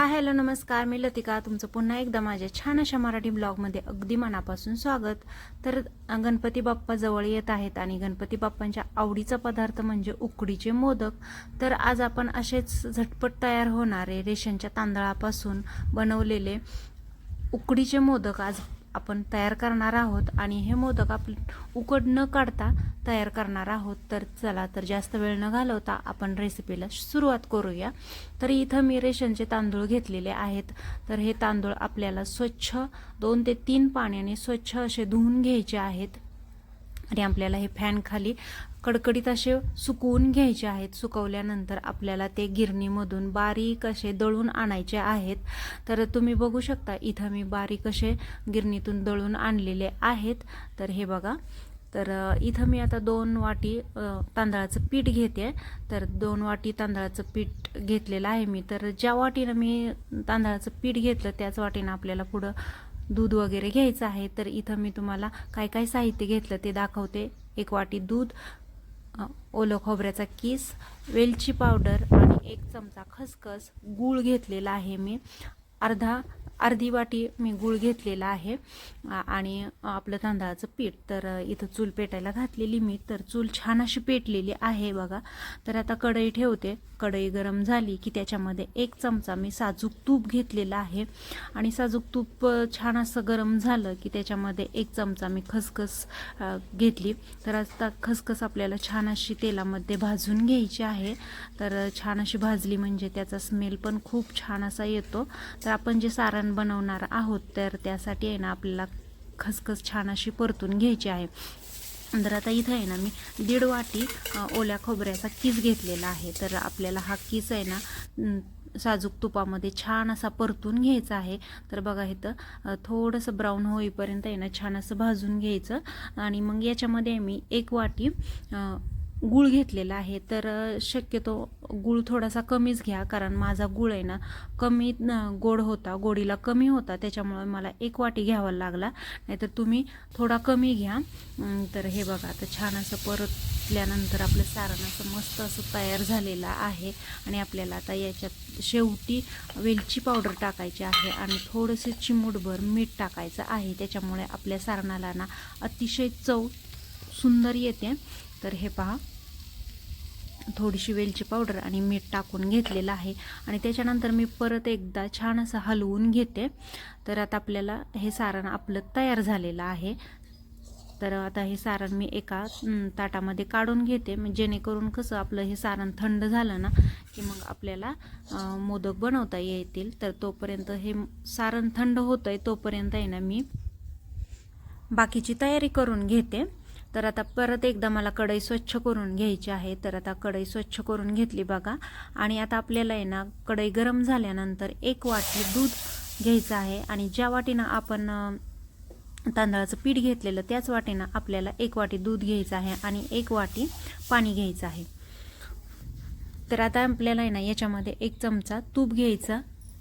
हा हॅलो नमस्कार. मी लतिका. तुमचं पुन्हा एकदा माझ्या छान अशा मराठी ब्लॉगमध्ये अगदी मनापासून स्वागत. तर गणपती बाप्पा जवळ येत आहेत आणि गणपती बाप्पांच्या आवडीचा पदार्थ म्हणजे उकडीचे मोदक. तर आज आपण असेच झटपट तयार होणारे रेशनच्या तांदळापासून बनवलेले उकडीचे मोदक आज आपण तयार करणार आहोत आणि हे मोदक आपण उकड न काढता तयार करणार आहोत. तर चला तर जास्त वेळ न घालवता आपण रेसिपीला सुरुवात करूया. तर इथं मी रेशनचे तांदूळ घेतलेले आहेत. तर हे तांदूळ आपल्याला स्वच्छ दोन ते तीन पाण्याने स्वच्छ असे धुवून घ्यायचे आहेत. आणि आपल्याला हे फॅन खाली कडकडीत असे सुकवून घ्यायचे आहेत. सुकवल्यानंतर आपल्याला ते गिरणीमधून बारीक असे दळून आणायचे आहेत. तर तुम्ही बघू शकता इथं मी बारीक असे गिरणीतून दळून आणलेले आहेत. तर हे बघा. तर इथं मी आता दोन वाटी तांदळाचं पीठ घेते. तर दोन वाटी तांदळाचं पीठ घेतलेलं आहे मी. तर ज्या वाटीनं मी तांदळाचं पीठ घेतलं त्याच वाटीनं आपल्याला पुढं दूध वगैरे घ्यायचं आहे तर इथं मी तुम्हाला काय काय साहित्य घेतलं ते दाखवते. एक वाटी दूध ओलं खोबऱ्याचा किस वेलची पावडर आणि एक चमचा खसखस. गूळ घेतलेला आहे मी. अर्धा अर्धी वाटी मी गूळ घेतलेला आहे. आणि आपलं तांदळाचं पीठ. तर इथं चूल पेटायला घातलेली मी. तर चूल छान अशी पेटलेली आहे बघा. तर आता कढई ठेवते. कढई गरम झाली की त्याच्यामध्ये एक चमचा मी साजूक तूप घेतलेला आहे. आणि साजूक तूप छान असं गरम झालं की त्याच्यामध्ये एक चमचा मी खसखस घेतली. तर आता खसखस आपल्याला छान अशी तेलामध्ये भाजून घ्यायची आहे. तर छान अशी भाजली म्हणजे त्याचा स्मेल पण खूप छान असा येतो. तर आपण जे सारण बनवणार आहोत तर त्यासाठी आहे ना आपल्याला खसखस छान अशी परतून घ्यायची आहे. तर आता इथं आहे ना मी दीड वाटी ओल्या खोबऱ्याचा किस घेतलेला आहे. तर आपल्याला हा किस आहे ना साजूक तुपामध्ये छान असा परतून घ्यायचा आहे. तर बघा इथं थोडंसं ब्राऊन होईपर्यंत आहे ना छान असं भाजून घ्यायचं. आणि मग याच्यामध्ये मी एक वाटी गूळ घेतलेला आहे तर शक्यतो गूळ थोडासा कमीच घ्या कारण माझा गूळ आहे ना कमी गोड होता गोडीला कमी होता त्याच्यामुळे मला एक वाटी घ्यावा लागला. नाहीतर तुम्ही थोडा कमी घ्या. तर हे बघा आता छान असं परतल्यानंतर आपलं सारण असं मस्त असं तयार झालेलं आहे. आणि आपल्याला आता याच्यात शेवटी वेलची पावडर टाकायची आहे आणि थोडंसं चिमूटभर मीठ टाकायचं आहे. त्याच्यामुळे आपल्या सारणाला ना अतिशय चव सुंदर येते. तर हे पहा. थोडीशी वेलची पावडर आणि मीठ टाकून घेतलेलं आहे. आणि त्याच्यानंतर मी परत एकदा छान असं हलवून घेते. तर आता आपल्याला हे सारण आपलं तयार झालेलं आहे. तर आता हे सारण मी एका ताटामध्ये काढून घेते. मग जेणेकरून कसं आपलं हे सारण थंड झालं ना की मग आपल्याला मोदक बनवता येतील. तर तोपर्यंत हे सारण थंड होतं आहे तोपर्यंत आहे ना मी बाकीची तयारी करून घेते. तर आता परत एकदा मला कढई स्वच्छ करून घ्यायची आहे. तर आता कढई स्वच्छ करून घेतली बघा. आणि आता आपल्याला आहे ना कढई गरम झाल्यानंतर एक वाटी दूध घ्यायचं आहे. आणि ज्या वाटीनं आपण तांदळाचं पीठ घेतलेलं त्याच वाटीनं आपल्याला एक वाटी दूध घ्यायचं आहे आणि एक वाटी पाणी घ्यायचं आहे. तर आता आपल्याला आहे ना याच्यामध्ये एक चमचा तूप घ्यायचा.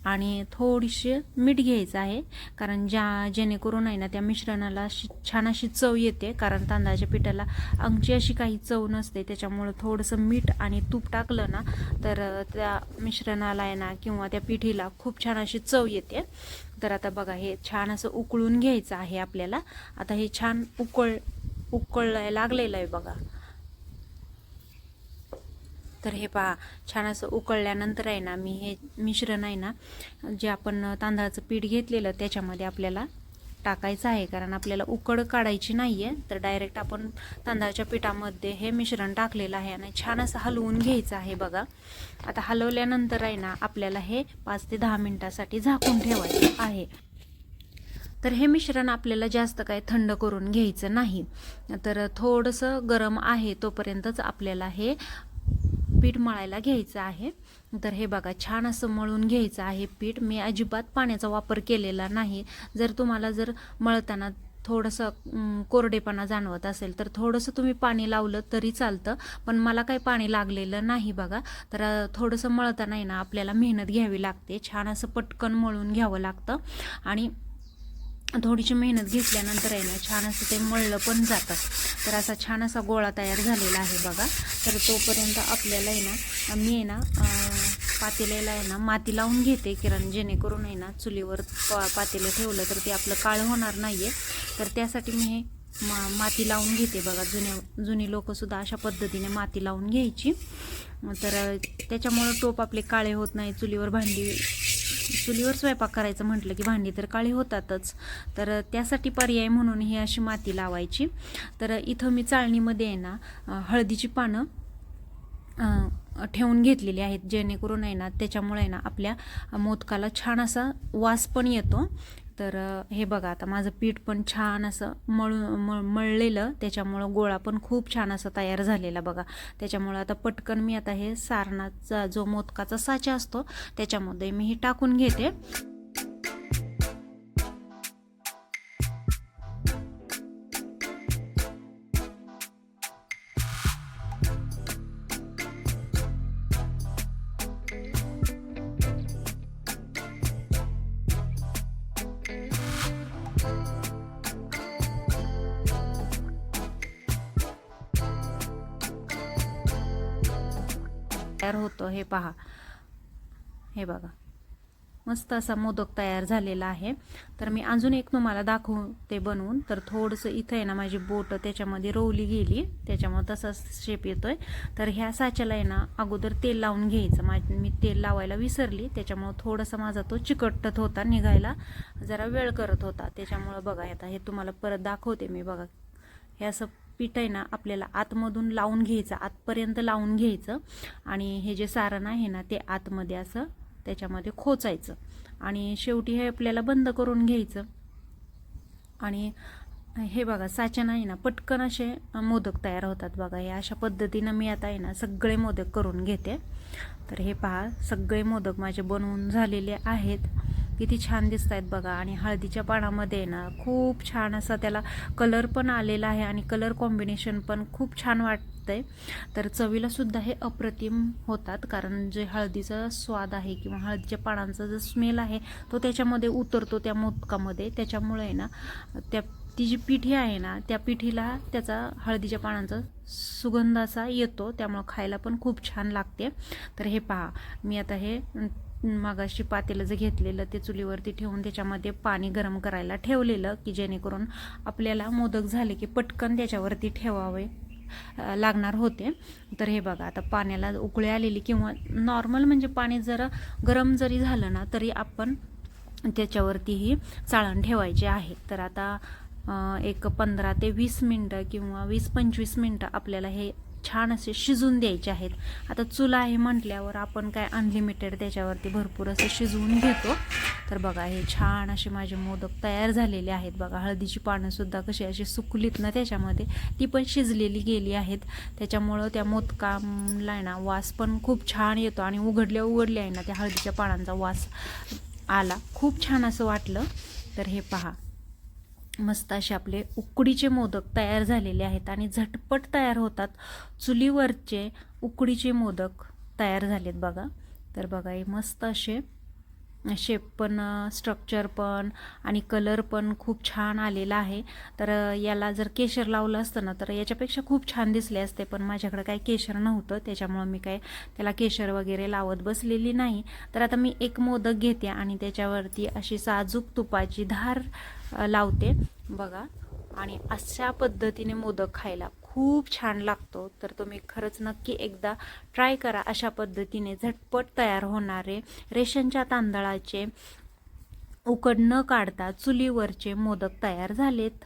आणि थोडीशी मीठ घ्यायचं आहे. कारण ज्या जेणेकरून आहे ना त्या मिश्रणाला अशी छान अशी चव येते. कारण तांदळाच्या पिठाला अंगची अशी काही चव नसते. त्याच्यामुळं थोडंसं मीठ आणि तूप टाकलं ना तर त्या मिश्रणाला आहे ना किंवा त्या पिठीला खूप छान अशी चव येते. तर आता बघा हे छान असं उकळून घ्यायचं आहे आपल्याला. आता हे छान उकळ उकळायला लागलेलं आहे बघा. तर हे पहा छान असं उकळल्यानंतर आहे ना मी हे मिश्रण आहे ना जे आपण तांदळाचं पीठ घेतलेलं त्याच्यामध्ये आपल्याला टाकायचं आहे. कारण आपल्याला उकड काढायची नाही आहे तर डायरेक्ट आपण तांदळाच्या पिठामध्ये हे मिश्रण टाकलेलं आहे आणि छान असं हलवून घ्यायचं आहे बघा. आता हलवल्यानंतर आहे ना आपल्याला हे पाच ते दहा मिनटासाठी झाकून ठेवायचं आहे. तर हे मिश्रण आपल्याला जास्त काय थंड करून घ्यायचं नाही. तर थोडंसं गरम आहे तोपर्यंतच आपल्याला हे पीठ मळायला घ्यायचं आहे. तर हे बघा छान असं मळून घ्यायचं आहे पीठ. मी अजिबात पाण्याचा वापर केलेला नाही. जर तुम्हाला जर मळताना थोडंसं कोरडेपणा जाणवत असेल तर थोडंसं तुम्ही पाणी लावलं तरी चालतं. पण मला काही पाणी लागलेलं नाही बघा. तर थोडंसं मळताना आहे ना आपल्याला मेहनत घ्यावी लागते. छान असं पटकन मळून घ्यावं लागतं. आणि थोडीशी मेहनत घेतल्यानंतर आहे ना छान असं ते मळलं पण जातं. तर असा छान असा गोळा तयार झालेला आहे बघा. तर तोपर्यंत आपल्याला आहे ना मी आहे ना पातेल्याला आहे ना माती लावून घेते किरण जेणेकरून आहे ना चुलीवर पा पातेलं ठेवलं तर ते आपलं काळं होणार नाही आहे तर त्यासाठी मी हे मा माती लावून घेते बघा. जुन्या जुनी लोकंसुद्धा अशा पद्धतीने माती लावून घ्यायची. तर त्याच्यामुळं टोप आपले काळे होत नाही चुलीवर भांडी चुलीवर स्वयंपाक करायचं म्हटलं की भांडी तर काळी होतातच. तर त्यासाठी पर्याय म्हणून ही अशी माती लावायची. तर इथं मी चाळणीमध्ये आहे ना हळदीची पानं ठेवून घेतलेली आहेत. जेणेकरून आहे ना त्याच्यामुळे आहे ना आपल्या मोदकाला छान असा वास पण येतो. तर हे बघा आता माझं पीठ पण छान असं मळू मळ मळलेलं. त्याच्यामुळं गोळा पण खूप छान असं तयार झालेला बघा. त्याच्यामुळं आता पटकन मी आता हे सारणाचा जो मोदकाचा साचा असतो त्याच्यामध्ये मी हे टाकून घेते. तयार होतो हे पहा. हे बघा. मस्त असा मोदक तयार झालेला आहे. तर मी अजून एक तुम्हाला दाखवू ते बनवून. तर थोडंसं इथं आहे ना माझी बोट त्याच्यामध्ये रोवली गेली. त्याच्यामुळे तसाच शेप येतोय. तर ह्या साच्याला आहे ना अगोदर तेल लावून घ्यायचं. मा मी तेल लावायला विसरली. त्याच्यामुळं थोडासा माझा तो चिकटत होता निघायला जरा वेळ करत होता. त्याच्यामुळं बघा आता हे तुम्हाला परत दाखवते मी. बघा. हे असं पीठ आहे ना आपल्याला आतमधून लावून घ्यायचं आतपर्यंत लावून घ्यायचं. आणि हे जे सारण आहे ना ते आतमध्ये असं त्याच्यामध्ये खोचायचं. आणि शेवटी हे आपल्याला बंद करून घ्यायचं. आणि हे बघा साच्यानं आहे ना पटकन असे मोदक तयार होतात बघा. हे अशा पद्धतीनं मी आता आहे ना सगळे मोदक करून घेते. तर हे पहा सगळे मोदक माझे बनवून झालेले आहेत. किती छान दिसत आहेत बघा. आणि हळदीच्या पानामध्ये ना खूप छान असा त्याला कलर पण आलेला आहे आणि कलर कॉम्बिनेशन पण खूप छान वाटतंय. तर चवीला सुद्धा हे अप्रतिम होतात कारण जे हळदीचा स्वाद आहे किंवा हळदीच्या पानांचा जो स्मेल आहे तो त्याच्यामध्ये उतरतो त्या मोदकामध्ये. त्याच्यामुळे आहे ना त्या ती जी पिठी आहे ना त्या पिठीला त्याचा हळदीच्या पानांचा सुगंध असा येतो. त्यामुळं खायला पण खूप छान लागते. तर हे पहा मी आता हे मागाशी पातेलं जे घेतलेलं ते चुलीवरती ठेवून त्याच्यामध्ये पाणी गरम करायला ठेवलेलं की जेणेकरून आपल्याला मोदक झाले की पटकन त्याच्यावरती ठेवावे लागणार होते. तर हे बघा आता पाण्याला उकळी आलेली किंवा नॉर्मल म्हणजे पाणी जरा गरम जरी झालं ना तरी आपण त्याच्यावरतीही चाळण ठेवायचे आहे. तर आता एक पंधरा ते वीस मिनटं किंवा वीस पंचवीस मिनटं आपल्याला हे छान असे शिजून द्यायचे आहेत. आता चुला आहे म्हटल्यावर आपण काय अनलिमिटेड त्याच्यावरती भरपूर असं शिजवून घेतो. तर बघा हे छान असे माझे मोदक तयार झालेले आहेत. बघा हळदीची पानंसुद्धा कशी अशी सुकलीत ना त्याच्यामध्ये ती पण शिजलेली गेली आहेत. त्याच्यामुळं त्या मोदकाला आहे ना वास पण खूप छान येतो आणि उघडल्या उघडल्या आहे ना त्या हळदीच्या पानांचा वास आला. खूप छान असं वाटलं. तर हे पहा. मस्त असे आपले उकडीचे मोदक तयार झालेले आहेत आणि झटपट तयार होतात. चुलीवरचे उकडीचे मोदक तयार झालेत बघा. तर बघा हे मस्त असे शेप पण स्ट्रक्चर पण आणि कलर पण खूप छान आलेला आहे. तर याला जर केशर लावलं असतं ना तर याच्यापेक्षा खूप छान दिसले असते पण माझ्याकडे काही केशर नव्हतं. त्याच्यामुळं मी काय त्याला केशर वगैरे लावत बसलेली नाही. तर आता मी एक मोदक घेते आणि त्याच्यावरती अशी साजूक तुपाची धार लावते. बघा. आणि अशा पद्धतीने मोदक खायला खूप छान लागतो. तर तुम्ही खरंच नक्की एकदा ट्राय करा. अशा पद्धतीने झटपट तयार होणारे रेशनच्या तांदळाचे उकड न काढता चुलीवरचे मोदक तयार झालेत.